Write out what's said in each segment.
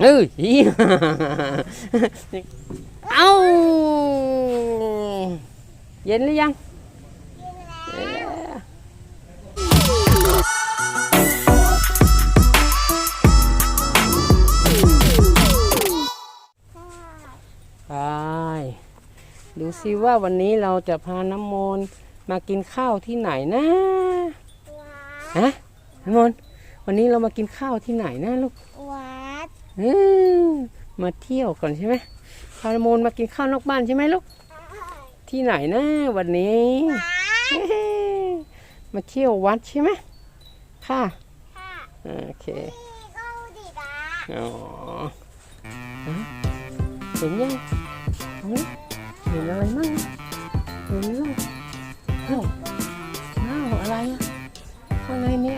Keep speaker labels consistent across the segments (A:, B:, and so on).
A: เอออีเอ้าเย็นหรือยังเอ้ยไปดูซิว่าวันนี้เราจะพาน้ำมนต์มากินข้าวที่ไหนนะฮะน้ำมนต์วันนี้เรามากินข้าวที่ไหนนะลูก
B: วัด
A: อื มมาเที่ยวก่อนใช่ไหมพาน้ำมนต์มากินข้าวนอกบ้านใช่ไหมลูก ที่ไหนนะวันนี้เฮ้มาเที่ยววัดใช่ไหมค่ะ
B: ค่ะ
A: โอเค
B: นี่ก็ดีดา
A: อ๋อฮะเห็นยังเอาดิเห็นอะไรมั่งเห็นลูกเอ้าอ้าวอะไรอะข้างในมี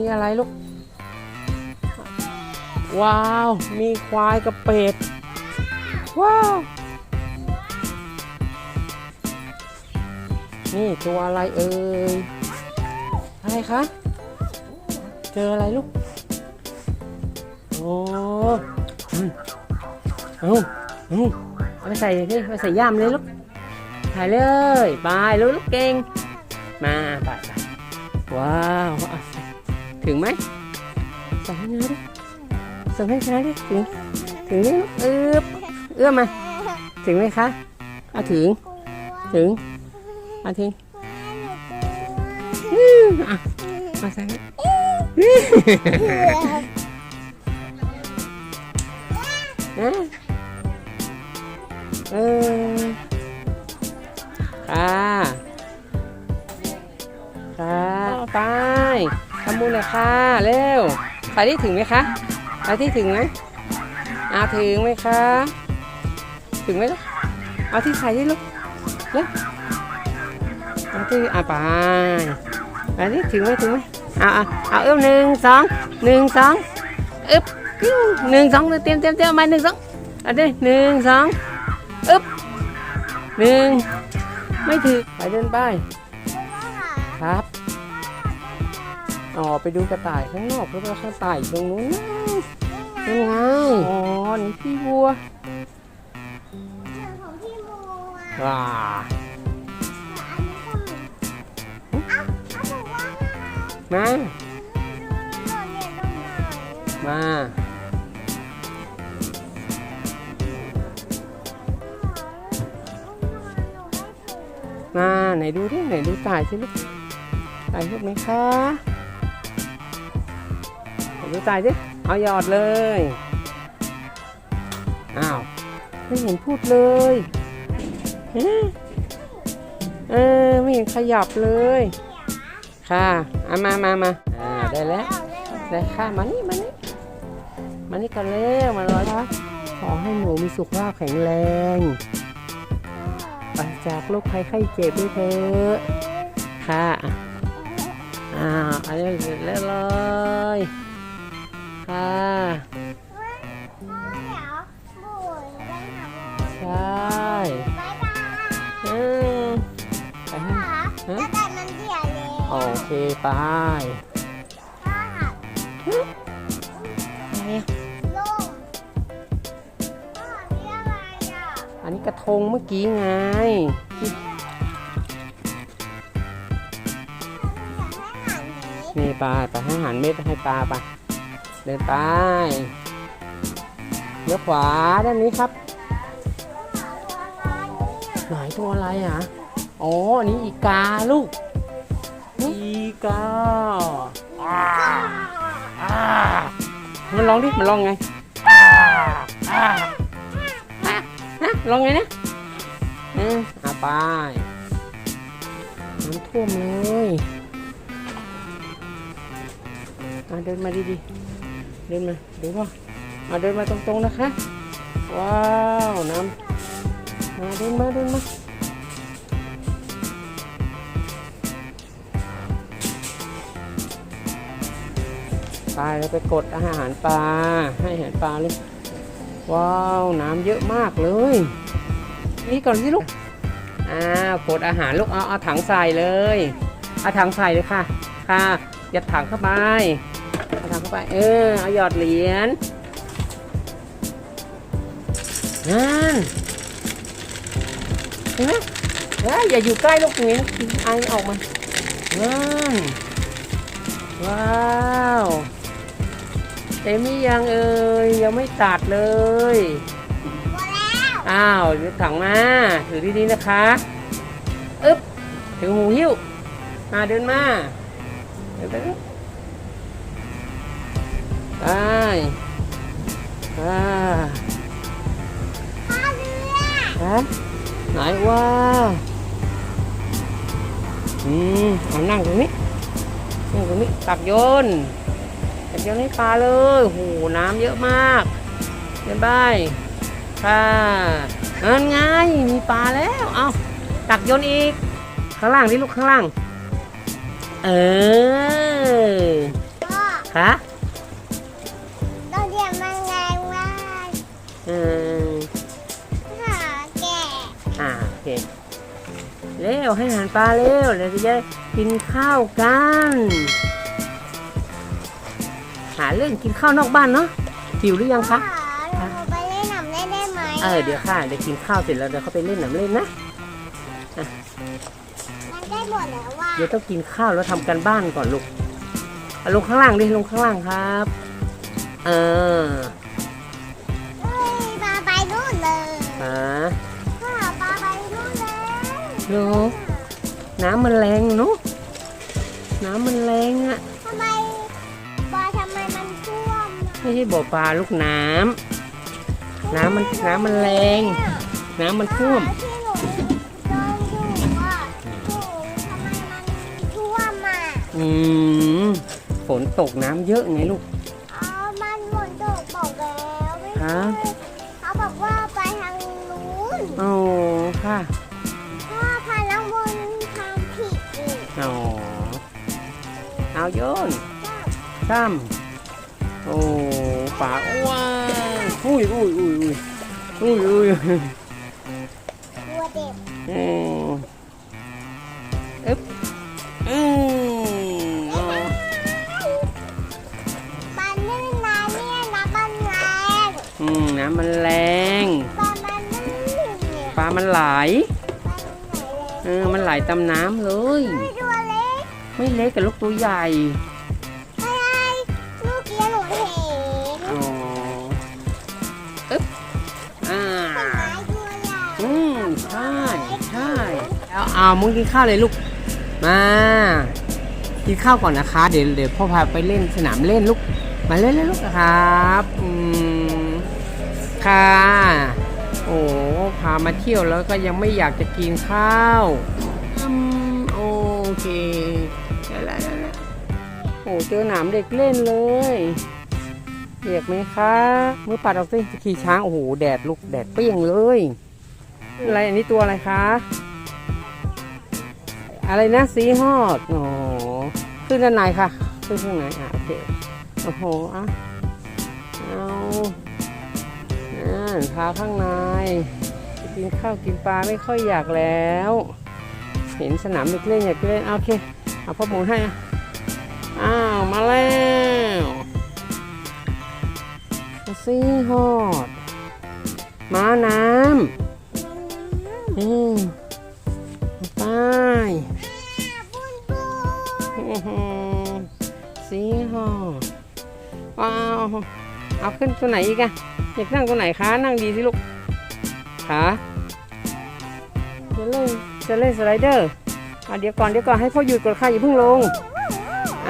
A: มีอะไรลูก ว้าว มีควายกับเป็ด ว้าว นี่ตัวอะไรเอ่ย อะไรคะ เจออะไรลูก โอ้มเอาเอาเอาไปใส่นี่ไปใส่ย่ามเลยลูก ถ่ายเลย ไปลูกลูกเก่ง มา ไปไปว้าว ถึงไหมใส่ให้น้าดิใส่ให้น้าดิถึง ถึงนี่ลูกเอื้อเอื้อมมาถึงไหมคะเอาถึง ถึงเอาถึงอืมอะมาใส่อะเออค่ะค่ะไปทำบุญเลยค่ะเร็วไปที่ถึงไหมคะไปที่ถึงไหมอาถึงไหมคะ ถึงไหมลูกเอาที่ใส่ที่ลูกเร็วเอาที่อะไปอันนี้ถึงไหมถึงไหมเอาเอาเอาเอื้อมหนึ่งสองหนึ่งสองอึ๊บกิ้วหนึ่งสองเตรียมเตรียมเตรียมมาหนึ่งสองอันนี้หนึ่งสองอึ๊บหนึ่งไม่ถึงไปเดินไปครับ อ๋อไปดูกระต่ายข้างนอกเพราะว่ากระต่ายตรงนู้นนะยังไงอ๋อนี่พี่วัว
B: ของพี่โมอะ
A: ว้า
B: อันนี้ก็มีเอ้าเขาบอกว่า
A: มา
B: หล่นเนี่ยตรงไหน
A: มามาไหนดูดิไหนดูต่ายสิลูกต่ายลูกไหมคะไหน ดูต่ายสิเอาหยอดเลย อ้าว ไม่เห็นพูดเลยเออไม่เห็นขยับเลย ค่ะเอามามามาอ่าได้แล้ว ได้ค่ะ มานี่มานี่มานี่กันเร็วมาเลยครับขอให้หนูมีสุขภาพแข็งแรงปราศจากโรคภัยไข้เจ็บด้วยเถอะค่ะ อ่าอันนี้เสร็จแล้วเลย ค่ะ
B: พ่อเดี๋ยวบุญไปหาโม
A: ใช่
B: บายบาย
A: อืมไปให้
B: ค่ะแล้วแต่มันเสียเลย
A: โอเคไป
B: พ่อค่ะ
A: อะไรอะ
B: ลูกพ่อนี่อะไรอะ
A: อันนี้กระทงเมื่อกี้ไงที่
B: อยากให้หันนี้
A: นี่ปลาไปให้อาหารเม็ดให้ปลาไป เดินไปเลี้ยวขวาด้านนี้ครับไหนตัวอะไรอะอ๋ออันนี้อีกาลูก อีกาอ่าอ่ามันร้องดิ มันร้องไงอ่าอ่าอ่าฮะร้องไงนะเอออ่าไปน้ำท่วมเลยอ่าเดินมาดีๆ เดินมาดูว่าอ่าเดินมาตรงๆนะคะ ว้าวน้ำมาเดินมาเดินมาไปเราไปกดอาหารปลาให้อาหารปลาเลยว้าวน้ำเยอะมากเลยนี่ก่อนสิลูกอ้าวกดอาหารลูกเอาเอาถังใส่เลยเอาถังใส่เลยค่ะ ค่ะยัดถังเข้าไป เอาถังเข้าไป เออ เอาหยอดเหรียญนั่นเห็นไหมเอ้ยอย่าอยู่ใกล้ลูกนี้ไอออกมานั่นว้าวเต็มหรือยังเอ่ยยังไม่ตัดเลย
B: หมดแล้ว
A: อ้าวยกถังมาถือดีๆนะคะอึ๊บถึงหูหิ้วมาเดินมาเดินไป ไปอ่า
B: พ่อเรือ
A: ฮะไหนว่าอืมเอานั่งตรงนี้นั่งตรงนี้ตักโยนตักโยนให้ปลาเลยโอ้โหน้ำเยอะมากเดินไปค่ะนั่นไงมีปลาแล้วเอาตักโยนอีก ข้างล่างนี่ลูกข้างล่าง เออ
B: พ่อ
A: คะ ออ
B: หาแก่
A: อ่าโอเคเร็วให้อาหารปลาเร็วเดี๋ยวจะได้กินข้าวกัน หาเรื่องกินข้าวนอกบ้านเนาะหิวหรือยังคะ
B: พ่อหนูไปเล่นหนำเล่นได้ไหม
A: เออเดี๋ยวค่ะเดี๋ยวกินข้าวเสร็จแล้วเดี๋ยวเขาไปเล่นหนังเล่นนะ
B: มันได้หมดแล้วว่ะ
A: เดี๋ยวต้องกินข้าวแล้วทำกันบ้านก่อนลูกเอาลงข้างล่างดิลงข้างล่างครับ เออ
B: ฮะพ่อปลาไปนู่นเลย
A: โลน้ำมันแรงเนาะน้ำมันแรงอะ
B: ทำไมปลาทำไมมันท่วมอะ
A: ไม่ใช่บ่อปลาลูกน้ำน้ำมันน้ำมันแรง น้ำมันท่วม
B: ที่หนูนอนอยู่อะหนูทำไมมันท่วมอะ
A: อืมฝนตกน้ำเยอะไงลูก
B: อ๋อมันหมดโดดบอกแล้วไม่
A: ฮะ โอ้ค่ะ
B: เพราะว่าพาน้องบนทางผิดอีก
A: อ๋อเอาโยน
B: จ้า
A: ซ้ำโอ้ปลาอ้วนอุ้ยอุ้ยอุ้ยอุ้ยอุ้ยอุ้ย
B: ตัวเด็ก
A: อืมอึ๊บอืมอ๋อ
B: ปันนี่นะเนี่ยนะปันแรง
A: อืมน้ำมันแรง ลามันไหล
B: ปันไหน
A: เออมันไหลตามน้ำเลย
B: เลยไม่ตัวเล็ก
A: ไม่เล็กกับลูกตัวใหญ่
B: ไอ้ไอ้ลูกเกี้ยหนูเห็น
A: อ๋ออึ๊บอ่า
B: ต้นไม้ตัวใหญ่
A: อืมใช่ใช่แล้วเอามึงกินข้าวเลยลูก มากินข้าวก่อนนะคะ เดี๋ยวเดี๋ยวพ่อพาไปเล่นสนามเล่นลูก มาเล่นเล่นลูกนะครับ อืม ค่ะ โอ้ พามาเที่ยวแล้วก็ยังไม่อยากจะกินข้าวอืมโอเคได้แล้วได้แล้วโอ้เจอหนามเด็กเล่นเลยเรียกไหมคะมือปัดออกสิขี่ช้างโอ้โหแดดลูกแดดเปรี้ยงเลย อะไรอันนี้ตัวอะไรคะ อะไรนะสีฮอดโอ้ขึ้นด้านในค่ะ ขึ้นข้างในอะโอเคโอ้โหอะเอานั่นพาข้างใน กินข้าวกินปลาไม่ค่อยอยากแล้ว เห็นสนามเด็กเล่นอยากเล่นโอเคเอาพ่อหมุนให้อะอ้าวมาแล้วซีฮอดม้าน้ำอืมไป
B: บุญบุญ
A: อื้อหือสีหอว้าวเอาขึ้นตัวไหนอีกอะอยากนั่งตัวไหนคะนั่งดีสิลูก ขาจะเล่นจะเล่นสไลเดอร์อะเดี๋ยวก่อนเดี๋ยวก่อนให้พ่อหยุดก่อนค่ะอย่าเพิ่งลง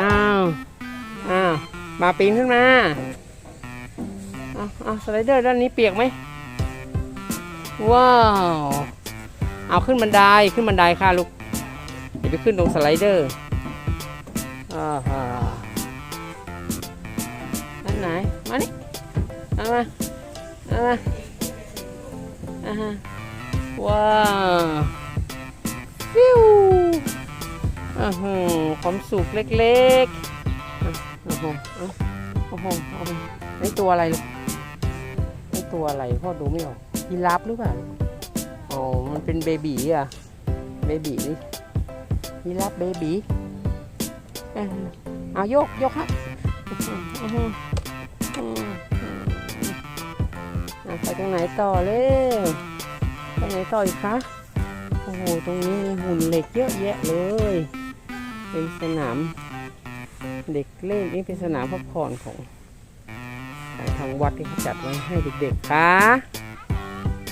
A: อ้าวอ้าวมาปีนขึ้นมาเอาเอาสไลเดอร์ด้านนี้เปียกไหมว้าวเอาขึ้นบันไดขึ้นบันไดค่ะลูกเดี๋ยวไปขึ้นตรงสไลเดอร์อ่าฮะอันไหนมานี่เอามาเอามา อ่าฮะว้าวฟิวอ่าฮะความสุขเล็กๆอะโอ้โหอะโอ้โหโอ้โหนี่ตัวอะไรลูกนี่ตัวอะไรพ่อดูไม่ออกยีราฟหรือเปล่าอ๋อมันเป็นเบบีอะเบบีนี่ยีราฟเบบี
B: เเอ
A: อเอาโยกโยกครับ ตรงไหนต่อเร็วไปไหนต่ออีกคะโอ้โหตรงนี้มีหุ่นเหล็กเยอะแยะเลย เป็นสนามเด็กเล่นนี่เป็นสนามพักผ่อนของของทางวัดที่เขาจัดไว้ให้เด็กๆค่ะ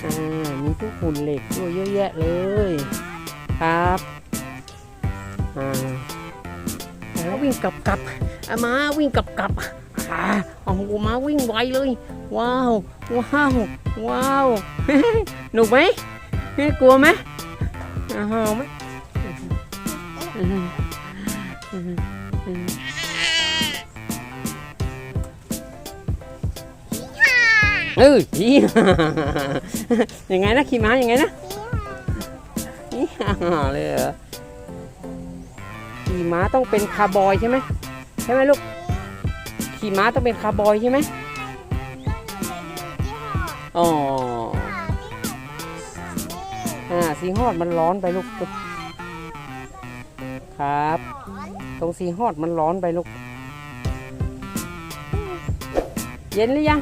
A: อ่ามีทุกหุ่นเหล็กด้วยเยอะแยะเลย ครับอ่าแล้ววิ่งกลับกลับอามาวิ่งกลับกลับ อ่าโอ้โหมาวิ่งไวเลย ว้าว ว้าว ว้าวหนุกไหมกลัวไหมอ้าวไหมอือืมอืมเออขี่ยังไงนะขี่ม้ายังไงนะนี่เลยเหรอขี่ม้าต้องเป็นคาร์บอยใช่ไหมใช่ไหมลูก ขี่ม้าต้องเป็นคาร์บอยใช่ไหมอ๋ออ่าสีฮอดมันร้อนไปลูก ครับ ตรงสีฮอดมันร้อนไปลูก เย็นหรือยัง